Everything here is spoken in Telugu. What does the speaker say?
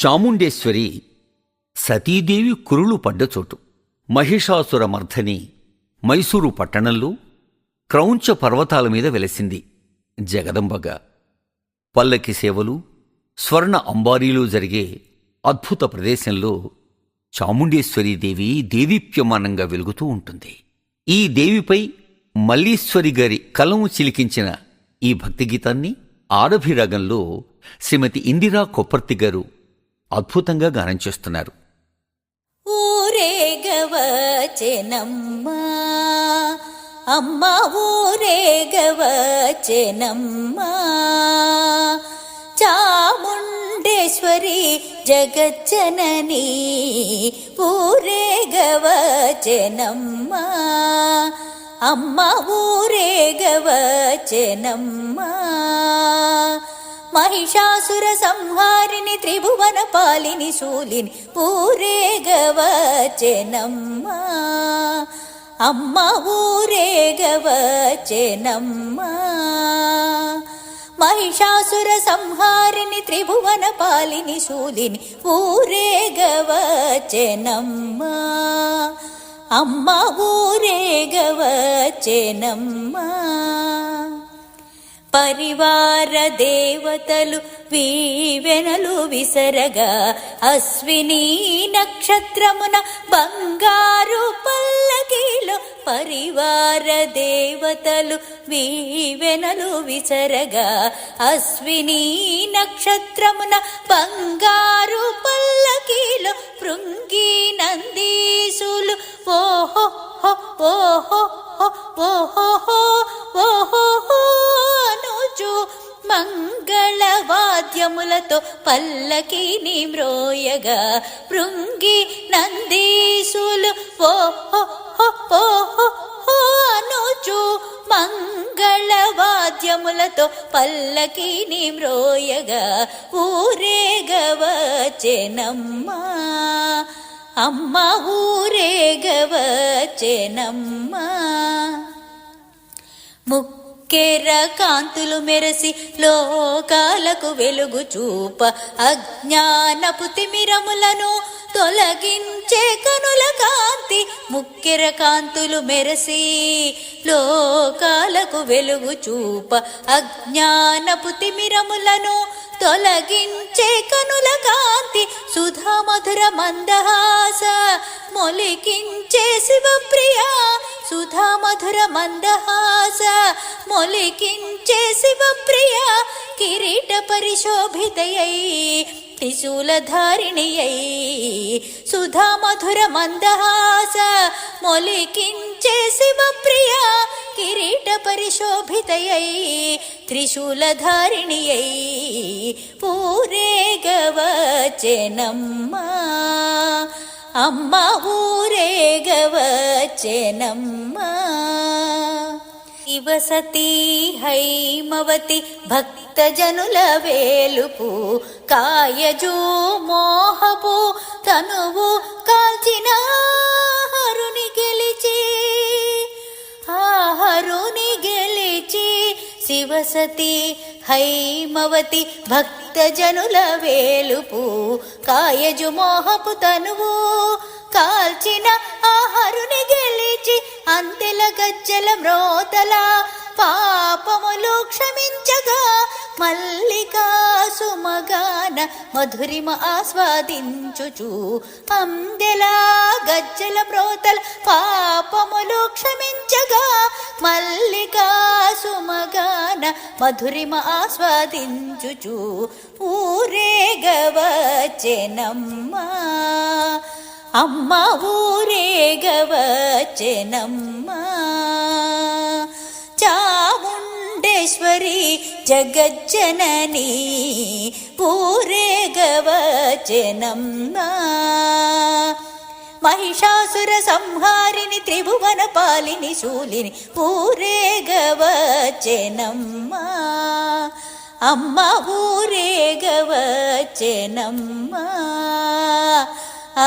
చాముండేశ్వరి సతీదేవి కురులు పడ్డ చోటు. మహిషాసుర మర్ధని మైసూరు పట్టణంలో క్రౌంచ పర్వతాల మీద వెలసింది జగదంబగా. పల్లకి సేవలు స్వర్ణ అంబారీలు జరిగే అద్భుత ప్రదేశంలో చాముండేశ్వరీదేవి దేదీప్యమానంగా వెలుగుతూ ఉంటుంది. ఈ దేవిపై మల్లీశ్వరి గారి కలము చిలికించిన ఈ భక్తి గీతాన్ని ఆడభిరాగంలో శ్రీమతి ఇందిరా కొప్పర్తి గారు అద్భుతంగా గానం చేస్తున్నారు. ఊరేగవచెనమ్మా అమ్మ ఊరేగవచెనమ్మా చాముండేశ్వరి జగజ్జనని ఊరేగవచెనమ్మా అమ్మ ఊరేగవచెనమ్మా మహిషాసుర సంహారిని త్రిభువన పాలిని శూలిని ఊరేగవచెనమ్మా అమ్మ ఊరేగవచెనమ్మా మహిషాసుర సంహారిని త్రిభువన పాలిని శూలిని ఊరేగవచెనమ్మా అమ్మ ఊరేగవచెనమ్మా పరివార దేవతలు వీవెనలు విసరగా అశ్విని నక్షత్రమున బంగారు పల్లకీలో పరివార దేవతలు వీవెనలు విసరగా అశ్విని నక్షత్రమున బంగారు పల్లకీలో పృంగి నందీసులు ఓహో ఓహో ఓహో ఓహో ఓహో మంగళవాద్యములతో పల్లకి నిమ్రోయగా పృంగి నందీసులు ఓ హో అనుచు మంగళవాద్యములతో పల్లకి నిమ్రోయగా ఊరేగవచెనమ్మా అమ్మ ఊరేగవచెనమ్మా ముక్కెర కాంతులు మెరసి లోకాలకు వెలుగు చూప. అజ్ఞానపు తిమిరములను తొలగించే కనుల కాంతి ముక్కెర కాంతులు మెరసి లోకాలకు వెలుగు చూప. అజ్ఞానపు తిమిరములను తొలగించే కనుల కాంతి సుధా మధుర మందహాస మొలికించే శివప్రియ సుధా మధుర మందహాస మొలికించే శివప్రియ కిరీట పరిశోభితయై త్రిశూలధారిణియై. సుధా మధుర మందహాస మొలికించే శివప్రియ కిరీట పరిశోభితయై త్రిశూలధారిణియై. ఊరేగవచెనమ్మా. అమ్మ ఊరేగవచెనమ్మా శివసతీ హైమవతి భక్తజనుల వేలుపు కాయజూ మోహపు తనువు కాల్చిన హరుని గెలిచి. ఆహరుని గెలిచి శివసతి హైమవతి భక్తజనుల వేలుపు కాయజు మోహపు తనువు కాల్చిన ఆహరుని గెలిచి అంతెల గజ్జల మ్రోతల పాపములు క్షమించగా మల్లికా సుమగాన మధురిమ ఆస్వాదించుచు. అందెలా గజ్జల మ్రోతల పాపములు క్షమించగా మల్లికా సుమగాన మధురిమ ఆస్వాదించుచు. ఊరేగవచెనమ్మా అమ్మ ఊరేగవచెనమ్మా చాముండేశ్వరి జగజ్జనని ఊరేగవచెనమ్మా మహిషాసుర సంహారిని త్రిభువన పాలిని శూలిని ఊరేగవచెనమ్మా అమ్మ ఊరేగవచెనమ్మా ఆ